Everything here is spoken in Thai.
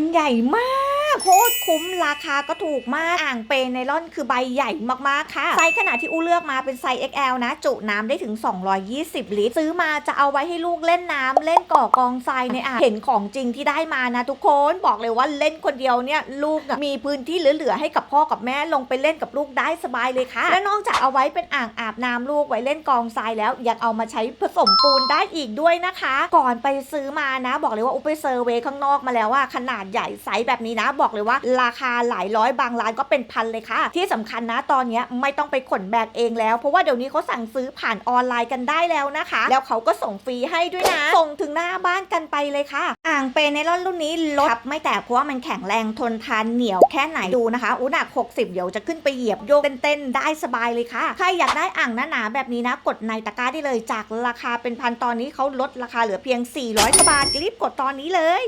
มันใหญ่มาก โคตรคุ้มราคาก็ถูกมากอ่างเปไนลอนคือใบใหญ่มากๆค่ะ ไซส์ขนาดที่อู้เลือกมาเป็นไซส์ XL นะ จุน้ำได้ถึง 220 ลิตร ซื้อมาจะเอาไว้ให้ลูกเล่นน้ำเล่นก่อกองทรายในอ่างเห็นของจริงที่ได้มานะทุกคนบอกเลยว่าเล่นคนเดียวเนี่ยลูกมีพื้นที่เหลือๆให้กับพ่อกับแม่ลงไปเล่นกับลูกได้สบายเลยค่ะ และนอกจากเอาไว้เป็นอ่างอาบน้ำลูกไว้เล่นกองทรายแล้วยังเอามาใช้ผสมปูนได้อีกด้วยนะคะ ก่อนไปซื้อมานะ บอกเลยว่าอุไปเซอร์เวข้างนอกมาแล้วว่าขนาดใหญ่ไซส์แบบนี้นะบอกเลยว่า ราคาหลายร้อยบางร้านก็เป็นพันเลยค่ะ ที่สำคัญนะตอนนี้ไม่ต้องไปขนแบกเองแล้ว เพราะว่าเดี๋ยวนี้เขาสั่งซื้อผ่านออนไลน์กันได้แล้วนะคะ แล้วเขาก็ส่งฟรีให้ด้วยนะ ส่งถึงหน้าบ้านกันไปเลยค่ะ อ่างเปไนลอนรุ่นนี้ลดทับไม่แตกเพราะว่ามันแข็งแรงทนทานเหนียวแค่ไหนดูนะคะอุ้หนัก60 เดี๋ยวจะขึ้นไปเหยียบโยกเต้นๆได้สบายเลยค่ะใครอยากได้อ่างหนาๆแบบนี้นะ กดในตะกร้าได้เลยจากราคาเป็นพันตอนนี้เขาลดราคาเหลือเพียง 400กว่าบาทรีบกดตอนนี้เลย